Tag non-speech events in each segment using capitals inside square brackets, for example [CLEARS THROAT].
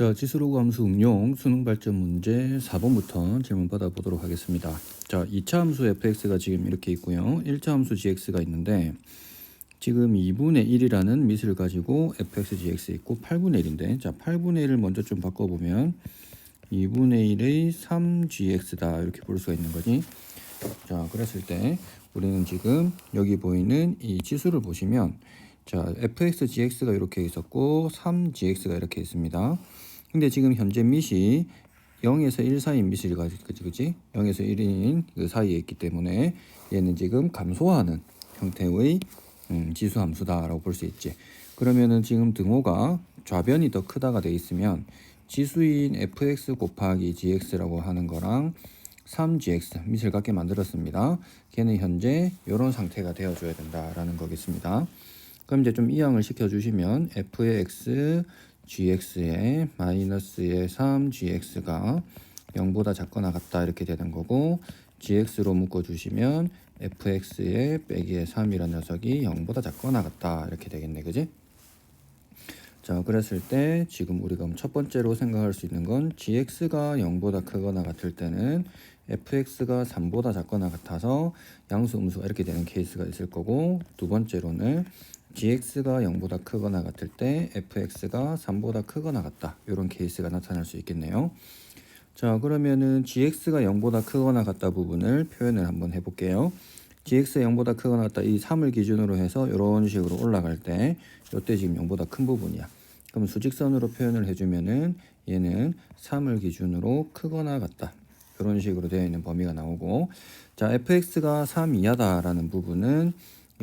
자, 지수로그 함수 응용 수능 발전 문제 4번부터 질문 받아보도록 하겠습니다. 자, 2차 함수 fx가 지금 이렇게 있고요. 1차 함수 gx가 있는데 지금 2분의 1이라는 미수를 가지고 fx, gx 있고 8분의 1인데 자, 8분의 1을 먼저 좀 바꿔보면 2분의 1의 3gx다 이렇게 볼 수가 있는 거지. 자, 그랬을 때 우리는 지금 여기 보이는 이 지수를 보시면 자, fx, gx가 이렇게 있었고 3gx가 이렇게 있습니다. 근데 지금 현재 밑이 0에서 1 사이인 밑이 그지 그지 0에서 1인 그 사이에 있기 때문에 얘는 지금 감소하는 형태의 음, 지수 함수다라고 볼 수 있지. 그러면은 지금 등호가 좌변이 더 크다가 돼 있으면 지수인 fx 곱하기 gx라고 하는 거랑 3gx 밑을 같게 만들었습니다. 걔는 현재 이런 상태가 되어줘야 된다라는 거겠습니다. 그럼 이제 좀 이항을 시켜주시면 f의 x gx의 마이너스의 3gx가 0보다 작거나 같다 이렇게 되는 거고 gx로 묶어주시면 fx의 빼기의 3이라는 녀석이 0보다 작거나 같다 이렇게 되겠네 그지? 자 그랬을 때 지금 우리가 첫 번째로 생각할 수 있는 건 gx가 0보다 크거나 같을 때는 fx가 3보다 작거나 같아서 양수 음수가 이렇게 되는 케이스가 있을 거고 두 번째로는 gx가 0보다 크거나 같을 때 fx가 3보다 크거나 같다. 이런 케이스가 나타날 수 있겠네요. 자 그러면은 gx가 0보다 크거나 같다 부분을 표현을 한번 해볼게요. gx가 0보다 크거나 같다 이 3을 기준으로 해서 이런 식으로 올라갈 때 이때 지금 0보다 큰 부분이야. 그럼 수직선으로 표현을 해주면은 얘는 3을 기준으로 크거나 같다. 이런 식으로 되어 있는 범위가 나오고. 자 fx가 3 이하다라는 부분은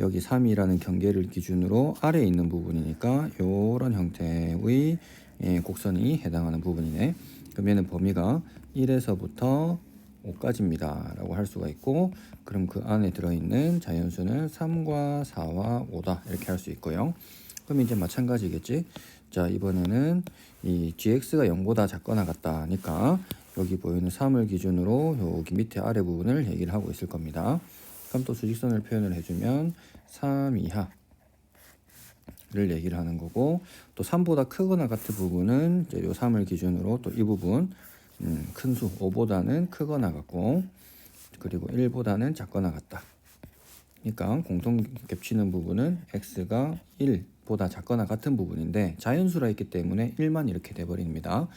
여기 3이라는 경계를 기준으로 아래에 있는 부분이니까 이런 형태의 예, 곡선이 해당하는 부분이네. 그러면 범위가 1에서부터 5까지입니다. 라고 할 수가 있고 그럼 그 안에 들어있는 자연수는 3과 4와 5다 이렇게 할 수 있고요. 그럼 이제 마찬가지겠지. 자 이번에는 이 gx가 0보다 작거나 같다니까 여기 보이는 3을 기준으로 여기 밑에 아래 부분을 얘기를 하고 있을 겁니다. 그럼 또 수직선을 표현을 해주면 3 이하 를 얘기를 하는 거고 또 3보다 크거나 같은 부분은 이제 요 3을 기준으로 또 이 부분 음, 큰 수 5보다는 크거나 같고 그리고 1보다는 작거나 같다. 그러니까 공통 겹치는 부분은 x가 1보다 작거나 같은 부분인데 자연수라 있기 때문에 1만 이렇게 돼버립니다.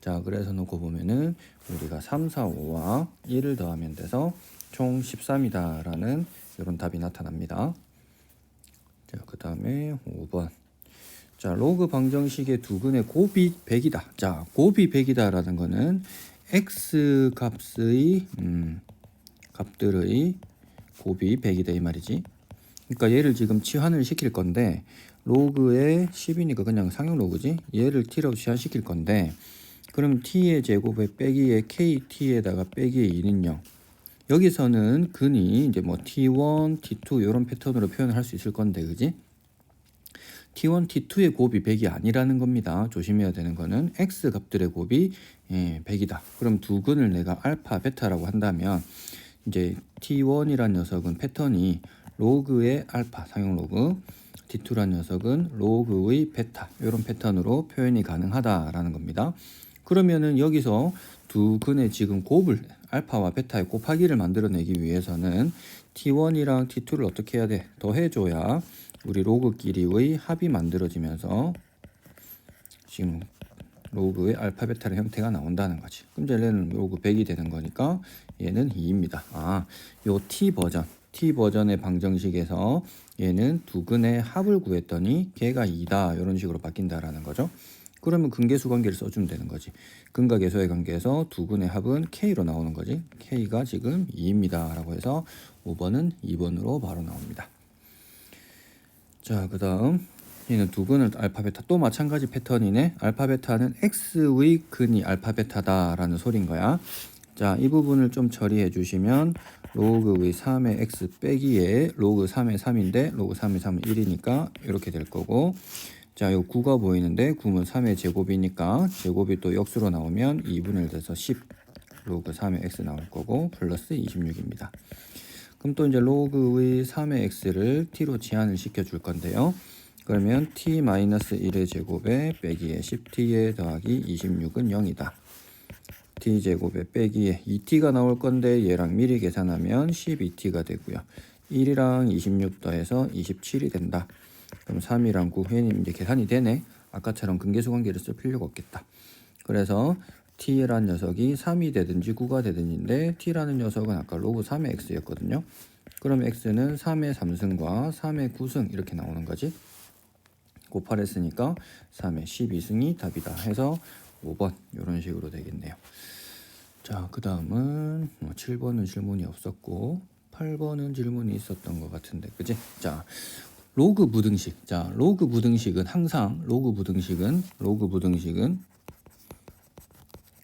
자 그래서 놓고 보면은 우리가 3, 4, 5와 1을 더하면 돼서 총 13이다 라는 이런 답이 나타납니다. 자, 그 다음에 5번. 자, 로그 방정식의 두근의 곱이 100이다. 자, 곱이 100이다 라는 거는 x 값의 음, 값들의 곱이 100이다 이 말이지. 그러니까 얘를 지금 치환을 시킬 건데 로그의 10이니까 그냥 상용 로그지. 얘를 t로 치환시킬 건데 그럼 t의 제곱에 빼기에 kt에다가 빼기에 1은 0. 여기서는 근이 이제 뭐 t1, t2 이런 패턴으로 표현을 할 수 있을 건데 그지? t1, t2의 곱이 100이 아니라는 겁니다. 조심해야 되는 거는 x 값들의 곱이 예, 100이다. 그럼 두 근을 내가 알파, 베타라고 한다면 이제 t1이란 녀석은 패턴이 로그의 알파, 상용 로그, t2란 녀석은 로그의 베타 이런 패턴으로 표현이 가능하다라는 겁니다. 그러면은 여기서 두 근의 지금 곱을 알파와 베타의 곱하기를 만들어내기 위해서는 t1이랑 t2를 어떻게 해야 돼? 더해줘야 우리 로그끼리의 합이 만들어지면서 지금 로그의 알파 베타의 형태가 나온다는 거지. 그럼 이제 얘는 로그 100이 되는 거니까 얘는 2입니다. 아, 요 t 버전, t 버전의 방정식에서 얘는 두 근의 합을 구했더니 걔가 2다 이런 식으로 바뀐다라는 거죠. 그러면 근계수 관계를 써주면 되는 거지. 근과 계수의 관계에서 두 근의 합은 K로 나오는 거지. K가 지금 2입니다. 라고 해서 5번은 2번으로 바로 나옵니다. 자, 그 다음 얘는 두 근을 알파베타 또 마찬가지 패턴이네. 알파베타는 X의 근이 알파베타다 라는 소린 거야. 자, 이 부분을 좀 처리해 주시면 로그의 3의 x 빼기에 로그 3의 3인데 로그 3의 3은 1이니까 이렇게 될 거고 자, 요 9가 보이는데 9는 3의 제곱이니까 제곱이 또 역수로 나오면 2분의 1에서 10 로그 3의 x 나올 거고 플러스 26입니다. 그럼 또 이제 로그의 3의 x를 t로 제한을 시켜 줄 건데요. 그러면 t-1의 제곱에 빼기에 10t에 더하기 26은 0이다. t제곱에 빼기에 2t가 나올 건데 얘랑 미리 계산하면 12t가 되고요. 1이랑 26 더해서 27이 된다. 그럼 3이랑 9 회님 이제 계산이 되네. 아까처럼 근계수 관계를 쓸 필요가 없겠다. 그래서 t라는 녀석이 3이 되든지 9가 되든지인데 t라는 녀석은 아까 로그 3의 x였거든요. 그럼 x는 3의 3승과 3의 9승 이렇게 나오는 거지. 곱하랬으니까 3의 12승이 답이다 해서 5번 이런 식으로 되겠네요. 자, 그 다음은 7번은 질문이 없었고 8번은 질문이 있었던 것 같은데, 그지? 자, 로그 부등식. 자, 로그 부등식은 항상 로그 부등식은 로그 부등식은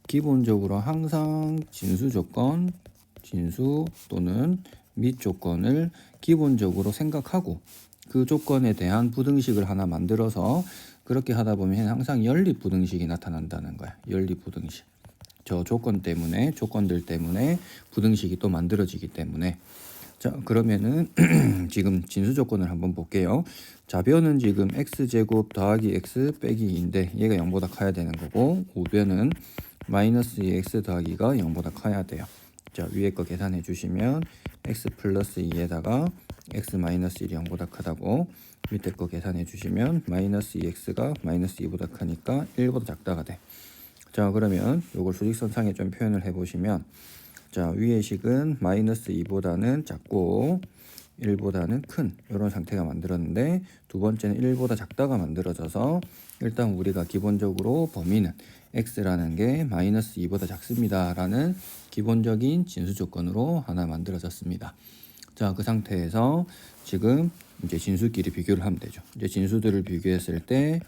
기본적으로 항상 진수 조건, 진수 또는 밑 조건을 기본적으로 생각하고 그 조건에 대한 부등식을 하나 만들어서 그렇게 하다 보면 항상 연립 부등식이 나타난다는 거야. 연립 부등식. 저 조건 때문에 조건들 때문에 부등식이 또 만들어지기 때문에 자 그러면은 [CLEARS THROAT] 지금 진수 조건을 한번 볼게요. 좌변은 지금 x 제곱 더하기 x 빼기 2인데 얘가 0보다 커야 되는 거고 우변은 마이너스 2x 더하기가 0보다 커야 돼요. 자 위에 거 계산해 주시면 x 플러스 2에다가 x 마이너스 1이 0보다 크다고 밑에 거 계산해 주시면 마이너스 2x가 마이너스 2보다 크니까 1보다 작다가 돼. 자 그러면 요걸 수직선상에 좀 표현을 해보시면 자 위의 식은 마이너스 2보다는 작고 1보다는 큰 이런 상태가 만들었는데 두 번째는 1보다 작다가 만들어져서 일단 우리가 기본적으로 범위는 x라는 게 마이너스 2보다 작습니다 라는 기본적인 진수 조건으로 하나 만들어졌습니다. 자 그 상태에서 지금 이제 진수끼리 비교를 하면 되죠. 이제 진수들을 비교했을 때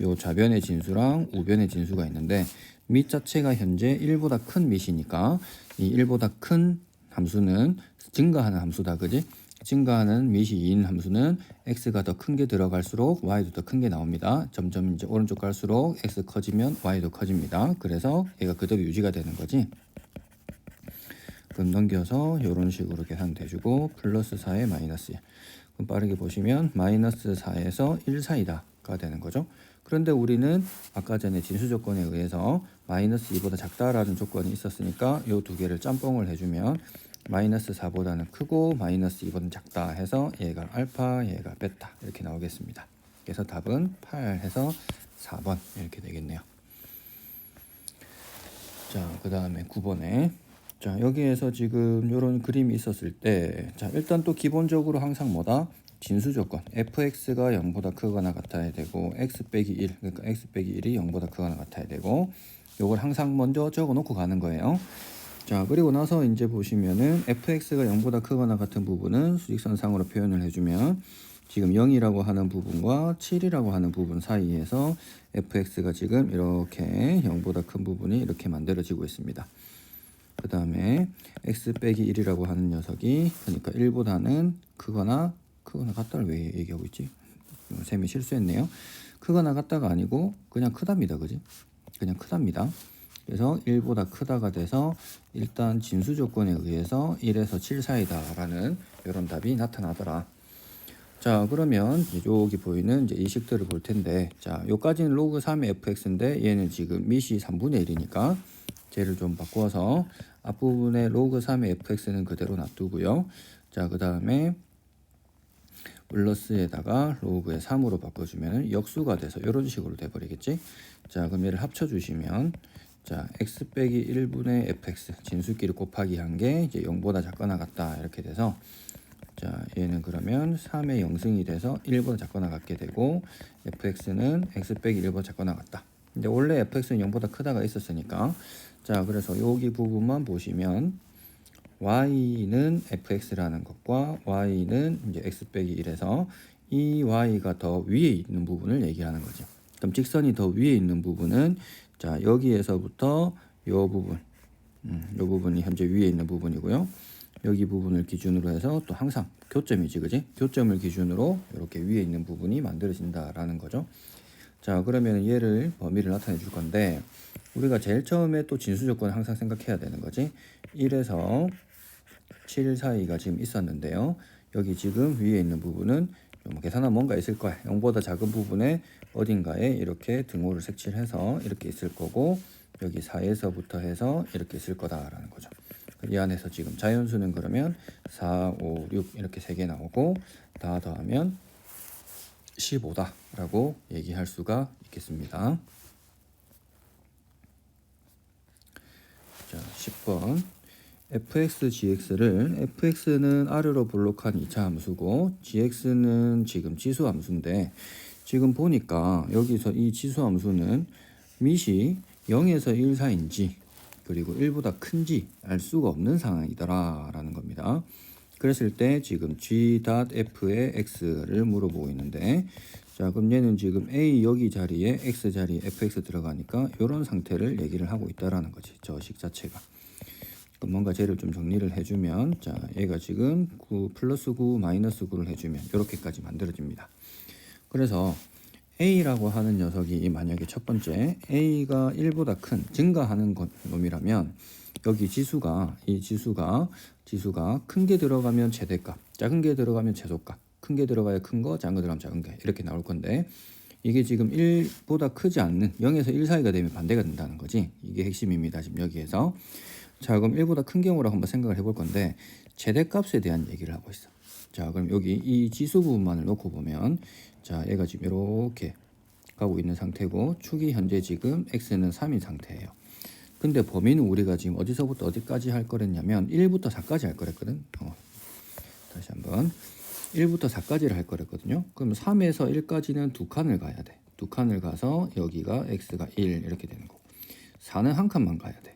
요 좌변의 진수랑 우변의 진수가 있는데 밑 자체가 현재 1보다 큰 밑이니까 이 1보다 큰 함수는 증가하는 함수다 그지 증가하는 밑이 2인 함수는 x가 더 큰 게 들어갈수록 y도 더 큰 게 나옵니다. 점점 이제 오른쪽 갈수록 x 커지면 y도 커집니다. 그래서 얘가 그대로 유지가 되는 거지. 그럼 넘겨서 이런 식으로 계산돼주고 플러스 4에 마이너스 1. 그럼 빠르게 보시면 마이너스 4에서 1 사이다가 되는 거죠. 그런데 우리는 아까 전에 진수 조건에 의해서 마이너스 2보다 작다라는 조건이 있었으니까 이 두 개를 짬뽕을 해주면 마이너스 4보다는 크고 마이너스 2보다는 작다 해서 얘가 알파 얘가 베타 이렇게 나오겠습니다. 그래서 답은 8 해서 4번 이렇게 되겠네요. 자, 그 다음에 9번에 자 여기에서 지금 이런 그림이 있었을 때 자 일단 또 기본적으로 항상 뭐다 진수 조건 fx가 0보다 크거나 같아야 되고 x 빼기 1 그러니까 x 빼기 1이 0보다 크거나 같아야 되고 요걸 항상 먼저 적어 놓고 가는 거예요. 자 그리고 나서 이제 보시면은 fx가 0보다 크거나 같은 부분은 수직선상으로 표현을 해주면 지금 0이라고 하는 부분과 7이라고 하는 부분 사이에서 fx가 지금 이렇게 0보다 큰 부분이 이렇게 만들어지고 있습니다. 그 다음에 x 빼기 1이라고 하는 녀석이 그러니까 1보다는 크거나 크거나 같다를 왜 얘기하고 있지? 셈이 실수했네요. 크거나 같다가 아니고 그냥 크답니다. 그지? 그냥 크답니다. 그래서 1보다 크다가 돼서 일단 진수 조건에 의해서 1에서 7 사이다라는 이런 답이 나타나더라. 자 그러면 여기 보이는 이제 이 식들을 볼 텐데 자 요까지는 로그 3의 fx인데 얘는 지금 밑이 3분의 1이니까 쟤를 좀 바꿔서 앞부분에 로그 3의 fx는 그대로 놔두고요. 자 그 다음에 플러스에다가 로그의 3으로 바꿔주면 역수가 돼서 이런 식으로 돼버리겠지. 자 그럼 얘를 합쳐주시면 자 x 빼기 1분의 fx 진수끼리 곱하기 한 게 이제 0보다 작거나 같다 이렇게 돼서 자 얘는 그러면 3의 0승이 돼서 1보다 작거나 같게 되고 fx는 x 빼기 1보다 작거나 같다. 근데 원래 fx는 0보다 크다가 있었으니까 자 그래서 여기 부분만 보시면 y는 fx라는 것과 y는 이제 x 빼기 1에서 이 y가 더 위에 있는 부분을 얘기하는 거죠. 그럼 직선이 더 위에 있는 부분은 자 여기에서부터 요 부분, 음, 요 부분이 현재 위에 있는 부분이고요. 여기 부분을 기준으로 해서 또 항상 교점이지, 그지? 교점을 기준으로 이렇게 위에 있는 부분이 만들어진다라는 거죠. 자 그러면 얘를 범위를 나타내 줄 건데 우리가 제일 처음에 또 진수 조건을 항상 생각해야 되는 거지. 1에서 7 사이가 지금 있었는데요. 여기 지금 위에 있는 부분은 뭐 계산하면 뭔가 있을 거야. 0보다 작은 부분에 어딘가에 이렇게 등호를 색칠해서 이렇게 있을 거고 여기 4에서부터 해서 이렇게 있을 거다라는 거죠. 이 안에서 지금 자연수는 그러면 4, 5, 6 이렇게 세 개 나오고 다 더하면 15다라고 얘기할 수가 있겠습니다. 자, 10번. Fx, gx를 fx는 아래로 볼록한 2차 함수고 gx는 지금 지수 함수인데 지금 보니까 여기서 이 지수 함수는 밑이 0에서 1 사이인지 그리고 1보다 큰지 알 수가 없는 상황이더라 라는 겁니다. 그랬을 때 지금 g.f의 x를 물어보고 있는데 자 그럼 얘는 지금 a 여기 자리에 x 자리에 fx 들어가니까 이런 상태를 얘기를 하고 있다라는 거지 저식 자체가 뭔가 쟤를 좀 정리를 해주면 자 얘가 지금 9 플러스 9 마이너스 9를 해주면 이렇게까지 만들어집니다. 그래서 a라고 하는 녀석이 만약에 첫 번째 a가 1보다 큰 증가하는 것 놈이라면 여기 지수가 이 지수가 지수가 큰 게 들어가면 최대값 작은 게 들어가면 최소값 큰 게 들어가야 큰 거 작은 거 들어가면 작은 게 이렇게 나올 건데 이게 지금 1보다 크지 않는 0에서 1 사이가 되면 반대가 된다는 거지. 이게 핵심입니다 지금 여기에서 자 그럼 1보다 큰 경우라고 한번 생각을 해볼 건데 최대값에 대한 얘기를 하고 있어. 자 그럼 여기 이 지수 부분만을 놓고 보면 자 얘가 지금 이렇게 가고 있는 상태고 축이 현재 지금 x는 3인 상태예요. 근데 범위는 우리가 지금 어디서부터 어디까지 할 거랬냐면 1부터 4까지 할 거랬거든. 어, 다시 한번. 1부터 4까지를 할 거랬거든요. 그럼 3에서 1까지는 두 칸을 가야 돼 두 칸을 가서 여기가 x가 1 이렇게 되는 거고 4는 한 칸만 가야 돼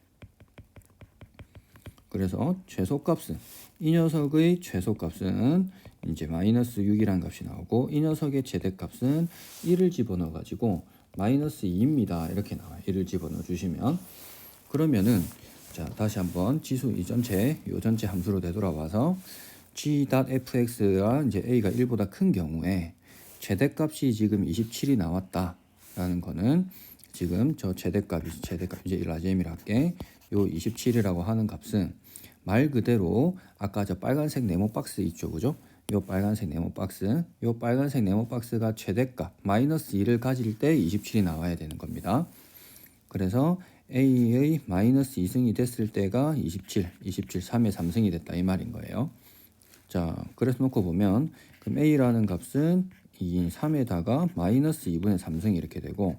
그래서 최소값은 이 녀석의 최소값은 이제 마이너스 6이라는 값이 나오고 이 녀석의 최대값은 1을 집어넣어 가지고 마이너스 2입니다. 이렇게 나와요. 1을 집어넣어 주시면 그러면은 자 다시 한번 지수 이 전체 요 전체 함수로 되돌아와서 g.fx가 이제 a가 1보다 큰 경우에 최대값이 지금 27이 나왔다라는 거는 지금 저 최대값이 최대값 이제 라지엠이라 할게 요 27이라고 하는 값은 말 그대로 아까 저 빨간색 네모 박스 있죠 그죠? 요 빨간색 네모 박스. 요 빨간색 네모 박스가 최대값 마이너스 2를 가질 때 27이 나와야 되는 겁니다. 그래서 A의 마이너스 2승이 됐을 때가 27, 27, 3의 3승이 됐다 이 말인 거예요. 자, 그래서 놓고 보면 그럼 A라는 값은 2인 3에다가 마이너스 2분의 3승 이렇게 되고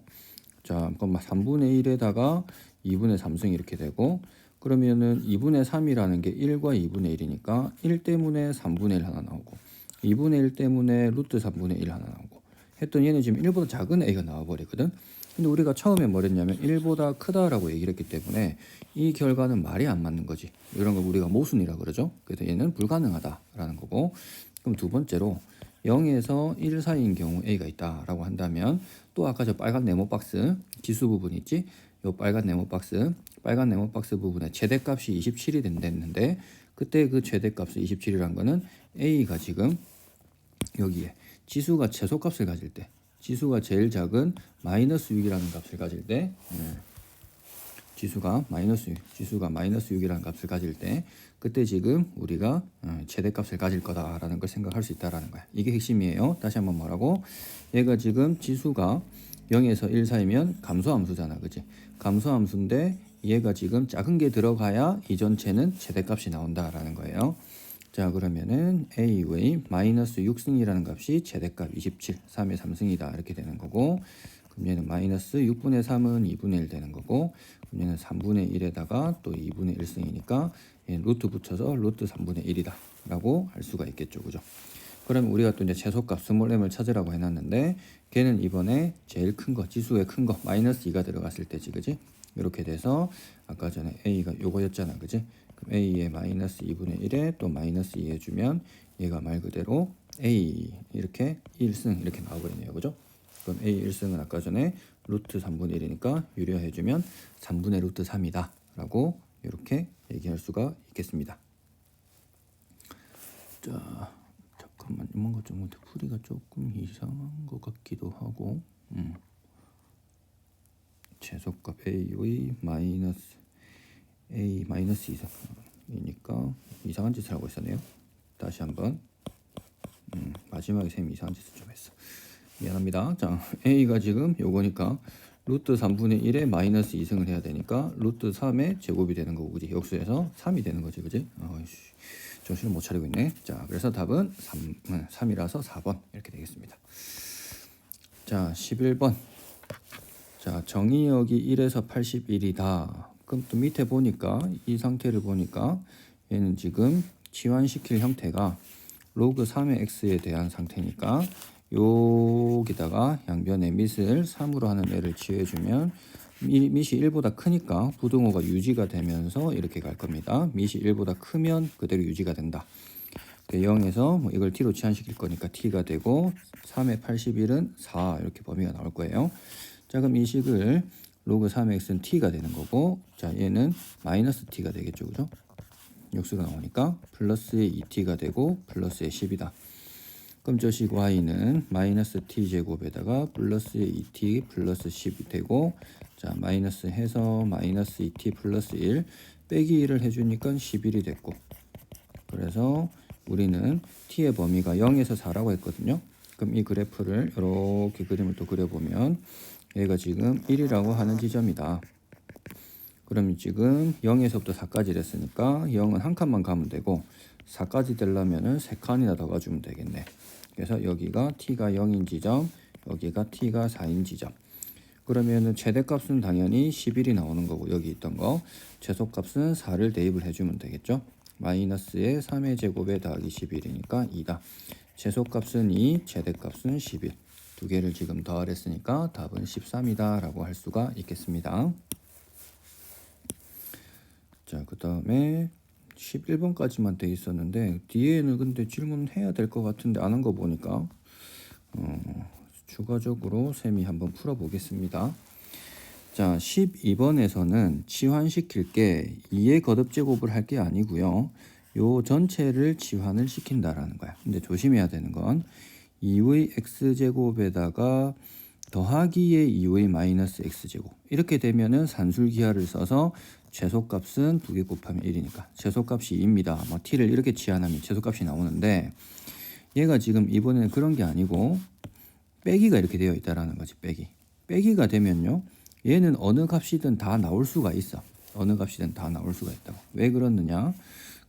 자, 그럼 3분의 1에다가 2분의 3승 이렇게 되고 그러면은 2분의 3이라는 게 1과 2분의 1이니까 1 때문에 3분의 1 하나 나오고 2분의 1 때문에 루트 3분의 1 하나 나오고 했더니 얘는 지금 1보다 작은 A가 나와버리거든. 근데 우리가 처음에 뭐랬냐면 1보다 크다라고 얘기를 했기 때문에 이 결과는 말이 안 맞는 거지. 이런 걸 우리가 모순이라 그러죠. 그래서 얘는 불가능하다라는 거고. 그럼 두 번째로 0에서 1 사이인 경우 A가 있다라고 한다면 또 아까 저 빨간 네모 박스 지수 부분 있지? 요 빨간 네모 박스 빨간 네모 박스 부분에 최대값이 27이 된다는데 그때 그 최대값이 27이란 거는 A가 지금 여기에 지수가 최소값을 가질 때 지수가 제일 작은 마이너스 6이라는 값을 가질 때 네. 지수가 마이너스 6, 지수가 마이너스 6이라는 값을 가질 때 그때 지금 우리가 어, 최대값을 가질 거다라는 걸 생각할 수 있다라는 거야. 이게 핵심이에요. 다시 한번 말하고 얘가 지금 지수가 0에서 1 사이면 감소함수잖아. 그지? 감소함수인데 얘가 지금 작은 게 들어가야 이 전체는 최대값이 나온다라는 거예요. 자 그러면은 a의 마이너스 6승이라는 값이 최대값 27, 3의 3승이다 이렇게 되는 거고 그럼 얘는 마이너스 6분의 3은 2분의 1 되는 거고 그럼 얘는 3분의 1에다가 또 2분의 1승이니까 얘는 루트 붙여서 루트 3분의 1이다 라고 할 수가 있겠죠. 그죠? 그러면 우리가 또 이제 최소값 스몰 m을 찾으라고 해놨는데 걔는 이번에 제일 큰 거 지수의 큰 거 마이너스 2가 들어갔을 때지 그지? 이렇게 돼서 아까 전에 a가 요거였잖아 그지? 그럼 a의 마이너스 2분의 1에 또 마이너스 2 해주면 얘가 말 그대로 a 이렇게 1승 이렇게 나와버리네요. 그죠 그럼 a 1승은 아까 전에 루트 3분의 1이니까 유려해주면 3분의 루트 3이다 라고 이렇게 얘기할 수가 있겠습니다 자 잠깐만 뭔가 좀 풀이가 조금 이상한 것 같기도 하고 음. 최소값 a의 마이너스 a 마이너스 2이니까 이상한 짓을 하고 있었네요. 다시 한번 음, 마지막에 셈이 이상한 짓을 좀 했어. 미안합니다. 자, a가 지금 요거니까 루트 3분의 1에 마이너스 2승을 해야 되니까 루트 3의 제곱이 되는 거고 그지? 역수에서 3이 되는 거지 그지? 어이씨, 정신을 못 차리고 있네. 자, 그래서 답은 3, 3이라서 4번 이렇게 되겠습니다. 자, 11번. 자, 정의역이 1에서 81이다. 그럼 또 밑에 보니까 이 상태를 보니까 얘는 지금 치환시킬 형태가 로그 3의 x에 대한 상태니까 여기다가 양변의 밑을 3으로 하는 애를 미- 밑이 1보다 크니까 부등호가 유지가 되면서 이렇게 갈 겁니다. 밑이 1보다 크면 그대로 유지가 된다. 0에서 뭐 이걸 t로 치환시킬 거니까 t가 되고 3의 81은 4 이렇게 범위가 나올 거예요. 자 그럼 이 식을 로그 3의 x는 t가 되는 거고 자 얘는 마이너스 t가 되겠죠 그죠? 역수로 나오니까 플러스의 2t가 되고 플러스의 10이다. 그럼 저식 y는 마이너스 t 제곱에다가 플러스의 2t 플러스 10이 되고 자 마이너스 해서 마이너스 2t 플러스 1 빼기 1을 해주니까 11이 됐고 그래서 우리는 t의 범위가 0에서 4라고 했거든요. 그럼 이 그래프를 이렇게 그림을 또 그려보면 얘가 지금 1이라고 하는 지점이다. 그러면 지금 0에서부터 4까지 됐으니까 0은 한 칸만 가면 되고 4까지 되려면은 세 칸이나 더 가주면 되겠네. 그래서 여기가 t가 0인 지점, 여기가 t가 4인 지점. 그러면은 최대값은 당연히 11이 나오는 거고 여기 있던 거 최소값은 4를 대입을 해주면 되겠죠. 마이너스의 3의 제곱에 더하기 11이니까 2다. 최소값은 2, 최대값은 11. 두 개를 지금 더하랬으니까 답은 13이다 라고 할 수가 있겠습니다. 자, 그 다음에 11번까지만 돼 있었는데 뒤에는 근데 질문해야 될 것 같은데 안 한 거 보니까 어, 추가적으로 셈이 한번 풀어보겠습니다. 자, 12번에서는 치환시킬 게 2의 거듭 제곱을 할 게 아니고요. 요 전체를 치환을 시킨다라는 거야. 근데 조심해야 되는 건 2의 x제곱에다가 더하기의 2의 마이너스 x제곱 이렇게 되면은 산술기하를 써서 최소값은 두 개 곱하면 1이니까 최소값이 2입니다. 뭐 t를 이렇게 치환하면 최소값이 나오는데 얘가 지금 이번에는 그런 게 아니고 빼기가 이렇게 되어 있다라는 거지 빼기. 빼기가 되면요 얘는 어느 값이든 다 나올 수가 있어. 어느 값이든 다 나올 수가 있다고. 왜 그러느냐?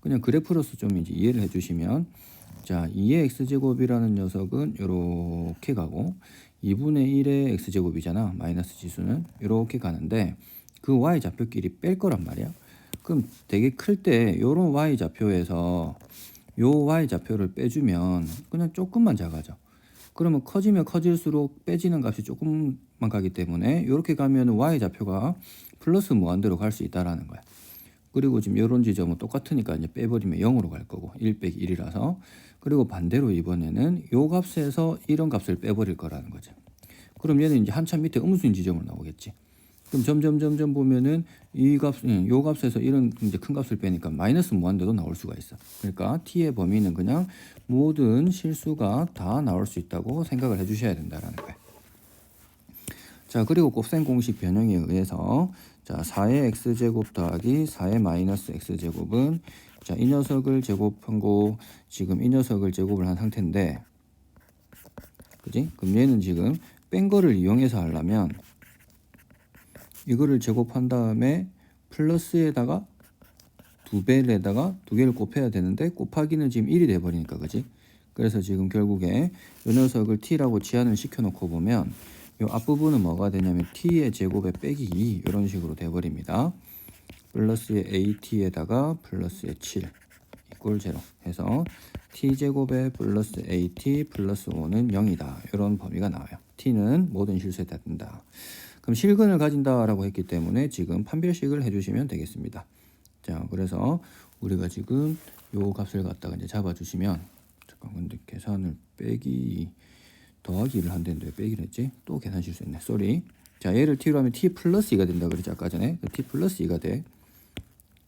그냥 그래프로서 좀 이제 이해를 해주시면 자 2의 x제곱이라는 녀석은 이렇게 가고 2분의 1의 x제곱이잖아. 마이너스 지수는 이렇게 가는데 그 y 좌표끼리 뺄 거란 말이야 그럼 되게 클 때 요런 y 좌표에서 요 y 좌표를 빼주면 그냥 조금만 작아져 그러면 커지면 커질수록 빼지는 값이 조금만 가기 때문에 이렇게 가면 y 좌표가 플러스 무한대로 갈 수 있다라는 거야. 그리고 지금 이런 지점은 똑같으니까 이제 빼버리면 0으로 갈 거고 1 빼기 1이라서 그리고 반대로 이번에는 요 값에서 이런 값을 빼버릴 거라는 거죠. 그럼 얘는 이제 한참 밑에 음수인 지점으로 나오겠지. 그럼 점점 점점 보면은 이 값, 음, 요 값에서 이런 이제 큰 값을 빼니까 마이너스 무한대도 나올 수가 있어. 그러니까 t의 범위는 그냥 모든 실수가 다 나올 수 있다고 생각을 해주셔야 된다라는 거예요. 자 그리고 곱셈 공식 변형에 의해서 자 4의 x 제곱 더하기 4의 마이너스 x 제곱은 자 이 녀석을 제곱한 거 지금 이 녀석을 제곱을 한 상태인데 그지? 그럼 얘는 지금 뺀 거를 이용해서 하려면 이거를 제곱한 다음에 플러스에다가 두 배에다가 두 개를 곱해야 되는데 곱하기는 지금 1이 돼 버리니까 그지? 그래서 지금 결국에 이 녀석을 t라고 치환을 시켜 놓고 보면 이 앞부분은 뭐가 되냐면 t의 제곱에 빼기 2 이런 식으로 돼 버립니다. 플러스의 at에다가 플러스의 7 이꼴 제로 해서 t 제곱에 플러스 at 플러스 5는 0이다. 이런 범위가 나와요. t는 모든 실수에 다 된다. 그럼 실근을 가진다라고 했기 때문에 지금 판별식을 해주시면 되겠습니다. 자, 그래서 우리가 지금 요 값을 갖다가 이제 잡아주시면 잠깐 근데 계산을 빼기 더하기를 한다는데 왜 빼기를 했지? 또 계산 실수했네. 쏘리. 자, 얘를 t로 하면 t 플러스 2가 된다 그랬지 아까 전에. t 플러스 2가 돼.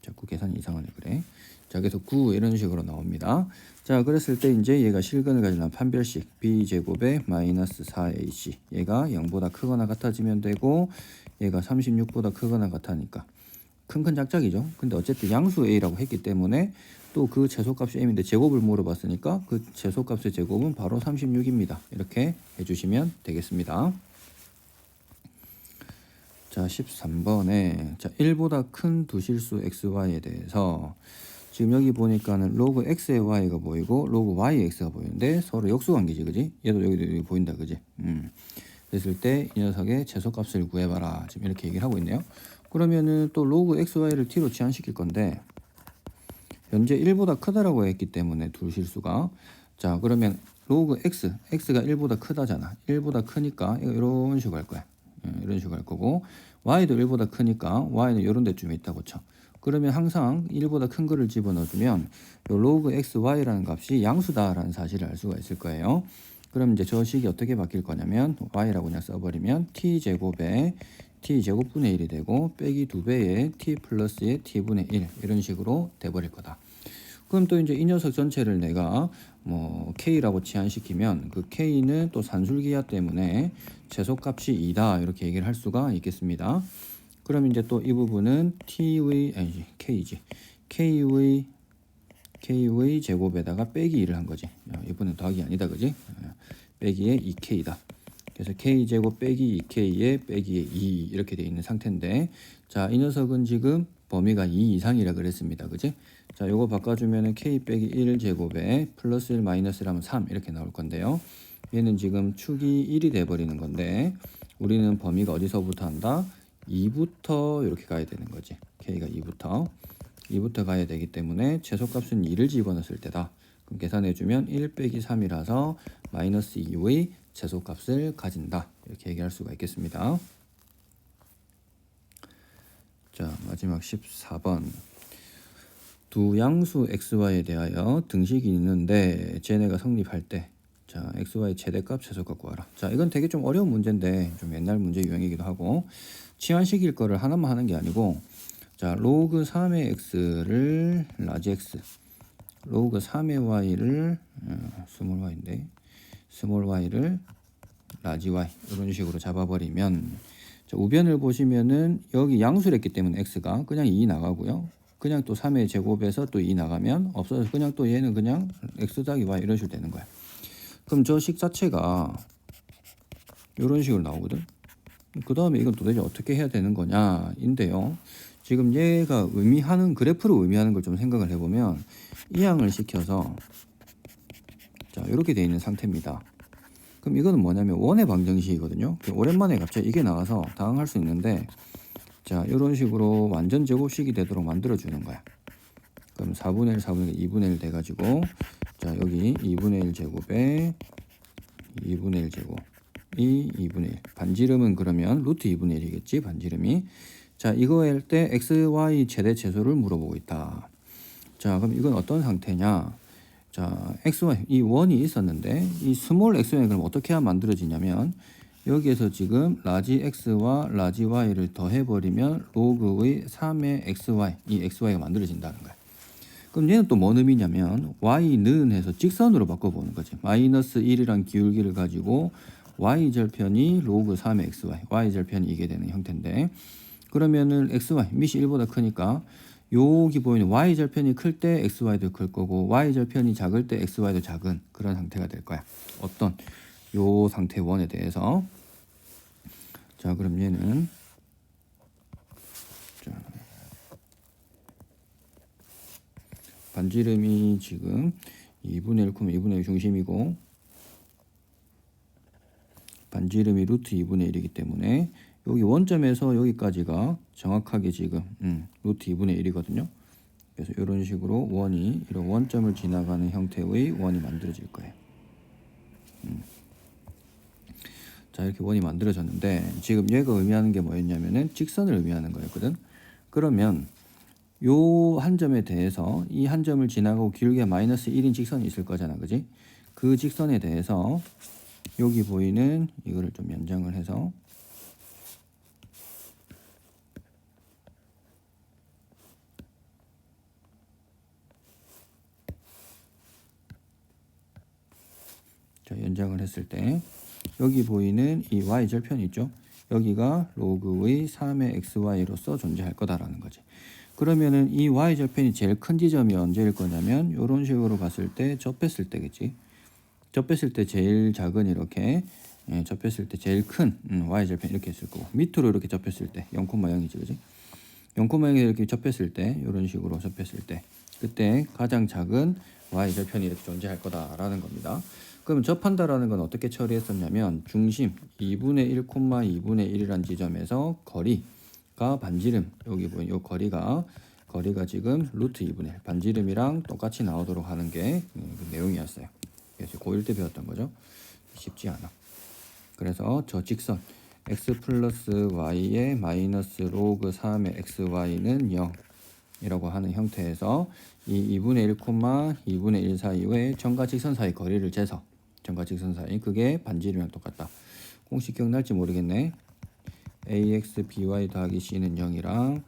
자꾸 계산이 이상하네 그래. 자, 그래서 9 이런 식으로 나옵니다. 자, 그랬을 때 이제 얘가 실근을 가지는 판별식 b 제곱에 마이너스 4ac 얘가 0보다 크거나 같아지면 되고 얘가 36보다 크거나 같으니까 큰큰 작작이죠. 근데 어쨌든 양수 a라고 했기 때문에 또그 최소값이 m인데 제곱을 물어봤으니까 그 최소값의 제곱은 바로 36입니다. 이렇게 해주시면 되겠습니다. 자, 13번에 자, 1보다 큰 두 실수 xy에 대해서 지금 여기 보니까는 로그 x의 y가 보이고 로그 y의 x가 보이는데 서로 역수 관계지, 그지? 얘도 여기도 여기 보인다, 그지? 음. 그랬을 때 이 녀석의 최소값을 구해봐라. 지금 이렇게 얘기를 하고 있네요. 그러면은 또 로그 xy를 t로 치환시킬 건데 현재 1보다 크다라고 했기 때문에 두 실수가 자 그러면 로그 x x가 1보다 크다잖아 1보다 크니까 이런 식으로 할 거야 예, 이런 식으로 할 거고. y도 1보다 크니까 y는 이런 데쯤에 있다고 쳐. 그러면 항상 1보다 큰 거를 집어넣어주면 요 로그 xy라는 값이 양수다라는 사실을 알 수가 있을 거예요. 그럼 이제 저 식이 어떻게 바뀔 거냐면 y라고 그냥 써버리면 t 제곱에 t 제곱분의 1이 되고 빼기 2배의 t 플러스의 t분의 1 이런 식으로 돼버릴 거다. 그럼 또 이제 이 녀석 전체를 내가 뭐 k라고 치환시키면 그 k는 또 산술기하 때문에 최소값이 2다 이렇게 얘기를 할 수가 있겠습니다. 그럼 이제 또 이 부분은 t의 아니지 k지 k의 k의 제곱에다가 빼기 2를 한 거지. 야, 이번엔 더하기 아니다 그지? 어, 빼기에 2k다. 그래서 k 제곱 빼기 2k에 빼기에 2 이렇게 돼 있는 상태인데 자 이 녀석은 지금 범위가 2 이상이라 그랬습니다 그지 자 요거 바꿔주면은 k 빼기 1 제곱에 플러스 1 마이너스 1 하면 3 이렇게 나올 건데요. 얘는 지금 축이 1이 돼 버리는 건데 우리는 범위가 어디서부터 한다? 2부터 이렇게 가야 되는 거지. K가 2부터. 2부터 가야 되기 때문에 최소값은 2를 집어넣었을 때다. 그럼 계산해주면 1 빼기 3이라서 마이너스 2의 최소값을 가진다. 이렇게 얘기할 수가 있겠습니다. 자 마지막 14번 두 양수 xy에 대하여 등식이 있는데 쟤네가 성립할 때 자, xy 최대값 최소값 구하라. 자, 이건 되게 좀 어려운 문제인데 좀 옛날 문제 유형이기도 하고 치환식일 거를 하나만 하는 게 아니고 자, 로그 3의 x를 라지 x 로그 3의 y를 어, 스몰 y인데 스몰 y를 라지 y 이런 식으로 잡아버리면 자, 우변을 보시면은 여기 양수를 했기 때문에 x가 그냥 2 나가고요. 그냥 또 3의 제곱에서 또 2 나가면 없어서 그냥 또 얘는 그냥 x 더하기 y 이런 식으로 되는 거야. 그럼 저 식 자체가 이런 식으로 나오거든. 그 다음에 이건 도대체 어떻게 해야 되는 거냐인데요. 지금 얘가 의미하는 그래프로 의미하는 걸 좀 생각을 해보면 이항을 시켜서 자 이렇게 돼 있는 상태입니다. 그럼 이거는 뭐냐면 원의 방정식이거든요. 오랜만에 갑자기 이게 나와서 당황할 수 있는데 자 이런 식으로 완전 제곱식이 되도록 만들어 주는 거야. 그럼 4분의 1, 4분의 1, 2분의 1 돼가지고 자 여기 2분의 1 제곱에 2분의 1 제곱 이 2분의 1 반지름은 그러면 루트 2분의 1이겠지 반지름이 자 이거 할 때 x, y 최대 최소를 물어보고 있다. 자 그럼 이건 어떤 상태냐? 자 x, y 이 원이 있었는데 이 스몰 x는 그럼 어떻게 만들어지냐면 여기에서 지금 라지 x와 라지 y를 더해버리면 로그의 3의 xy 이 xy가 만들어진다는 거야. 그럼 얘는 또 뭔 의미냐면 y는 해서 직선으로 바꿔보는 거지. 마이너스 1이란 기울기를 가지고 y 절편이 로그 3의 xy, y 절편이 이게 되는 형태인데 그러면은 xy 밑이 1보다 크니까 여기 보이는 y 절편이 클 때 xy도 클 거고 y 절편이 작을 때 xy도 작은 그런 상태가 될 거야. 어떤 요 상태 원에 대해서 자 그럼 얘는 자, 반지름이 지금 2분의 1 크면 2분의 1 중심이고 반지름이 루트 2분의 1이기 때문에 여기 원점에서 여기까지가 정확하게 지금 음, 루트 2분의 1이거든요. 그래서 이런 식으로 원이 이런 원점을 지나가는 형태의 원이 만들어질 거예요. 음. 자 이렇게 원이 만들어졌는데 지금 얘가 의미하는 게 뭐였냐면은 직선을 의미하는 거였거든. 그러면 요 한 점에 대해서 이 한 점을 지나가고 길게 마이너스 1인 직선이 있을 거잖아, 그지? 그 직선에 대해서 여기 보이는 이거를 좀 연장을 해서 자, 연장을 했을 때 여기 보이는 이 y 절편 있죠? 여기가 로그의 3의 xy로서 존재할 거다라는 거지. 그러면은 이 y 절편이 제일 큰 지점이 언제일 거냐면 이런 식으로 갔을 때 접했을 때겠지. 접했을 때 제일 작은 이렇게 예, 접했을 때 제일 큰 음, y 절편 이렇게 있을 거고 밑으로 이렇게 접했을 때 0,0이지 그지? 0,0이 이렇게 접했을 때 이런 식으로 접했을 때 그때 가장 작은 y 절편이 이렇게 존재할 거다라는 겁니다. 그럼 접한다라는 건 어떻게 처리했었냐면 중심 2분의 1, 2분의 1이란 지점에서 거리가 반지름 여기 이 거리가 거리가 지금 루트 2분의 1 반지름이랑 똑같이 나오도록 하는 게 음, 그 내용이었어요. 그래서 고1 때 배웠던 거죠. 쉽지 않아. 그래서 저 직선 x 플러스 y의 마이너스 로그 3의 xy는 0 이라고 하는 형태에서 이 2분의 1, 2분의 1 사이의 점과 직선 사이 거리를 재서 점과 직선 사이 그게 반지름이랑 똑같다. 공식 기억날지 모르겠네. ax by 더하기 c는 0이랑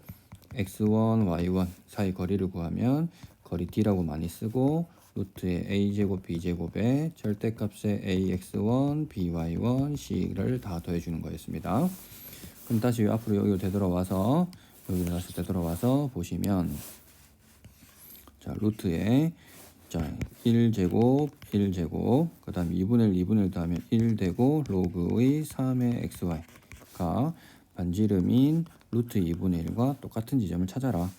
x1 y1 사이 거리를 구하면 거리 d라고 많이 쓰고 루트의 a제곱 b제곱에 절대값의 ax1 by1 c를 다 더해주는 거였습니다. 그럼 다시 앞으로 여기로 되돌아와서 여기로 다시 되돌아와서 보시면 자 루트에 자 1제곱 1제곱 그 다음 2분의 1 2분의 1 더하면 1 되고 로그의 3의 xy가 반지름인 루트 2분의 1과 똑같은 지점을 찾아라.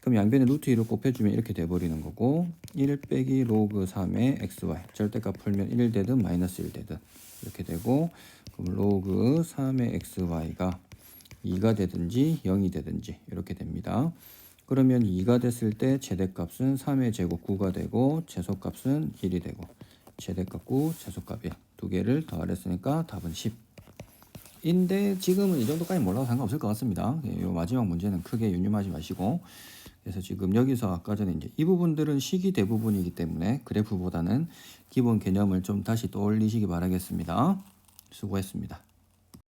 그럼 양변에 루트 2를 곱해주면 이렇게 돼버리는 거고 1 빼기 로그 3의 xy 절대값 풀면 1 되든 마이너스 1 되든 이렇게 되고 그럼 로그 3의 xy가 2가 되든지 0이 되든지 이렇게 됩니다. 그러면 2가 됐을 때 최대값은 3의 제곱 9가 되고 최소값은 1이 되고 최대값 9, 최소값 1 두 개를 더하랬으니까 답은 10. 인데 지금은 이 정도까지 몰라도 상관없을 것 같습니다. 예, 요 마지막 문제는 크게 유념하지 마시고 그래서 지금 여기서 아까 전에 이제 이 부분들은 식이 대부분이기 때문에 그래프보다는 기본 개념을 좀 다시 떠올리시기 바라겠습니다. 수고했습니다.